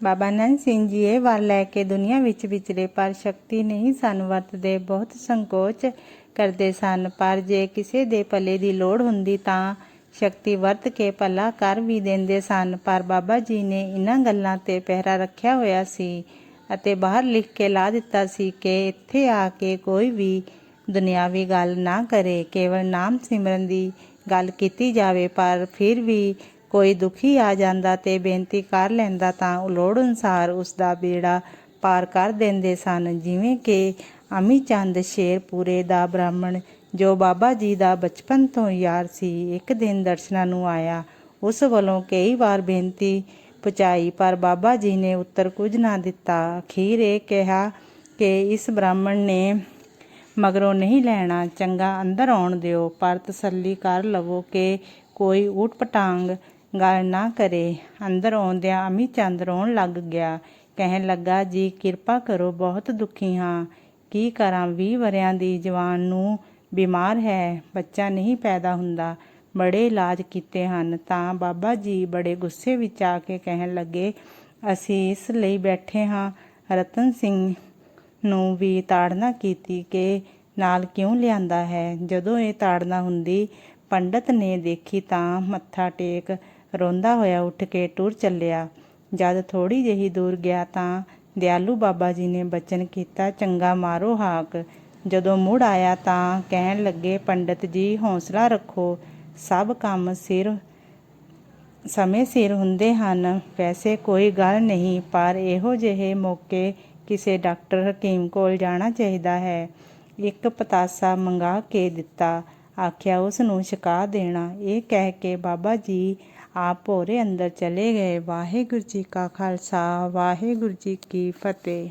ਬਾਬਾ ਨੰਦ ਸਿੰਘ ਜੀ ਇਹ ਵਰ ਲੈ ਕੇ ਦੁਨੀਆ ਵਿੱਚ ਵਿਚਰੇ, ਪਰ ਸ਼ਕਤੀ ਨਹੀਂ ਸਨ ਵਰਤਦੇ। ਬਹੁਤ ਸੰਕੋਚ ਕਰਦੇ ਸਨ, ਪਰ ਜੇ ਕਿਸੇ ਦੇ ਭਲੇ ਦੀ ਲੋੜ ਹੁੰਦੀ ਤਾਂ ਸ਼ਕਤੀ ਵਰਤ ਕੇ ਭਲਾ ਕਰ ਵੀ ਦਿੰਦੇ ਸਨ। ਪਰ ਬਾਬਾ ਜੀ ਨੇ ਇਹਨਾਂ ਗੱਲਾਂ ਤੇ ਪਹਿਰਾ ਰੱਖਿਆ ਹੋਇਆ ਸੀ ਅਤੇ ਬਾਹਰ ਲਿਖ ਕੇ ਲਾ ਦਿੱਤਾ ਸੀ ਕਿ ਇੱਥੇ ਆ ਕੇ ਕੋਈ ਵੀ ਦੁਨਿਆਵੀ ਗੱਲ ਨਾ ਕਰੇ, ਕੇਵਲ ਨਾਮ ਸਿਮਰਨ ਦੀ ਗੱਲ ਕੀਤੀ ਜਾਵੇ, ਪਰ ਫਿਰ ਵੀ ਕੋਈ ਦੁਖੀ ਆ ਜਾਂਦਾ ਤੇ ਬੇਨਤੀ ਕਰ ਲੈਂਦਾ ਤਾਂ ਉਹ ਲੋੜ ਅਨੁਸਾਰ ਉਸ ਦਾ ਬੇੜਾ ਪਾਰ ਕਰ ਦਿੰਦੇ ਸਨ। ਜਿਵੇਂ ਕਿ ਅਮੀ ਚੰਦ ਸ਼ੇਰਪੂਰੇ ਦਾ ਬ੍ਰਾਹਮਣ ਜੋ ਬਾਬਾ ਜੀ ਦਾ ਬਚਪਨ ਤੋਂ ਯਾਰ ਸੀ, ਇੱਕ ਦਿਨ ਦਰਸ਼ਨਾਂ ਨੂੰ ਆਇਆ। ਉਸ ਵੱਲੋਂ ਕਈ ਵਾਰ ਬੇਨਤੀ ਪਹੁੰਚਾਈ ਪਰ ਬਾਬਾ ਜੀ ਨੇ ਉੱਤਰ ਕੁਝ ਨਾ ਦਿੱਤਾ। ਅਖੀਰ ਇਹ ਕਿਹਾ ਕਿ ਇਸ ਬ੍ਰਾਹਮਣ ਨੇ ਮਗਰੋਂ ਨਹੀਂ ਲੈਣਾ, ਚੰਗਾ ਅੰਦਰ ਆਉਣ ਦਿਓ, ਪਰ ਤਸੱਲੀ ਕਰ ਲਵੋ ਕਿ ਕੋਈ ਊਟ ਪਟਾਂਗ ਗੱਲ ਨਾ ਕਰੇ। ਅੰਦਰ ਆਉਂਦਿਆਂ ਅਮੀ ਚੰਦ ਰੋਣ ਲੱਗ ਗਿਆ। ਕਹਿਣ ਲੱਗਾ, ਜੀ, ਕਿਰਪਾ ਕਰੋ, ਬਹੁਤ ਦੁਖੀ ਹਾਂ। ਕੀ ਕਰਾਂ? 20 ਵਰਿਆਂ ਦੀ ਜਵਾਨ ਨੂੰ ਬਿਮਾਰ ਹੈ, ਬੱਚਾ ਨਹੀਂ ਪੈਦਾ ਹੁੰਦਾ। ਬੜੇ ਇਲਾਜ ਕੀਤੇ ਹਨ। ਤਾਂ ਬਾਬਾ ਜੀ ਬੜੇ ਗੁੱਸੇ ਵਿੱਚ ਆ ਕੇ ਕਹਿਣ ਲੱਗੇ, ਅਸੀਂ ਇਸ ਲਈ ਬੈਠੇ ਹਾਂ। ਰਤਨ ਸਿੰਘ ਨੂੰ ਵੀ ਤਾੜਨਾ ਕੀਤੀ ਕਿ ਨਾਲ ਕਿਉਂ ਲਿਆਂਦਾ ਹੈ? ਜਦੋਂ ਇਹ ਤਾੜਨਾ ਹੁੰਦੀ, ਪੰਡਤ ਨੇ ਦੇਖੀ ਤਾਂ ਮੱਥਾ ਟੇਕ ਰੋਂਦਾ ਹੋਇਆ ਉੱਠ ਕੇ ਟੁਰ ਚੱਲਿਆ। ਜਦ ਥੋੜੀ ਜਿਹੀ ਦੂਰ ਗਿਆ ਤਾਂ ਦਿਆਲੂ ਬਾਬਾ ਜੀ ਨੇ ਬਚਨ ਕੀਤਾ, ਚੰਗਾ ਮਾਰੋ ਹਾਕ। ਜਦੋਂ ਮੁੜ ਆਇਆ ਤਾਂ ਕਹਿਣ ਲੱਗੇ, ਪੰਡਤ ਜੀ, ਹੌਸਲਾ ਰੱਖੋ। ਸਭ ਕੰਮ ਸਿਰ, ਸਮੇਂ ਸਿਰ ਹੁੰਦੇ ਹਨ। ਵੈਸੇ ਕੋਈ ਗੱਲ ਨਹੀਂ, ਪਰ ਇਹੋ ਜਿਹੇ ਮੌਕੇ ਕਿਸੇ ਡਾਕਟਰ ਹਕੀਮ ਕੋਲ ਜਾਣਾ ਚਾਹੀਦਾ ਹੈ। ਇੱਕ ਪਤਾਸਾ ਮੰਗਾ ਕੇ ਦਿੱਤਾ। ਆਖਿਆ, ਉਸ ਨੂੰ ਛਕਾ ਦੇਣਾ। ਇਹ ਕਹਿ ਕੇ ਬਾਬਾ ਜੀ ਆਪ ਭੋਰੇ ਅੰਦਰ ਚਲੇ ਗਏ। ਵਾਹਿਗੁਰੂ ਜੀ ਕਾ ਖਾਲਸਾ ਵਾਹਿਗੁਰੂ ਜੀ ਕੀ ਫਤਿਹ।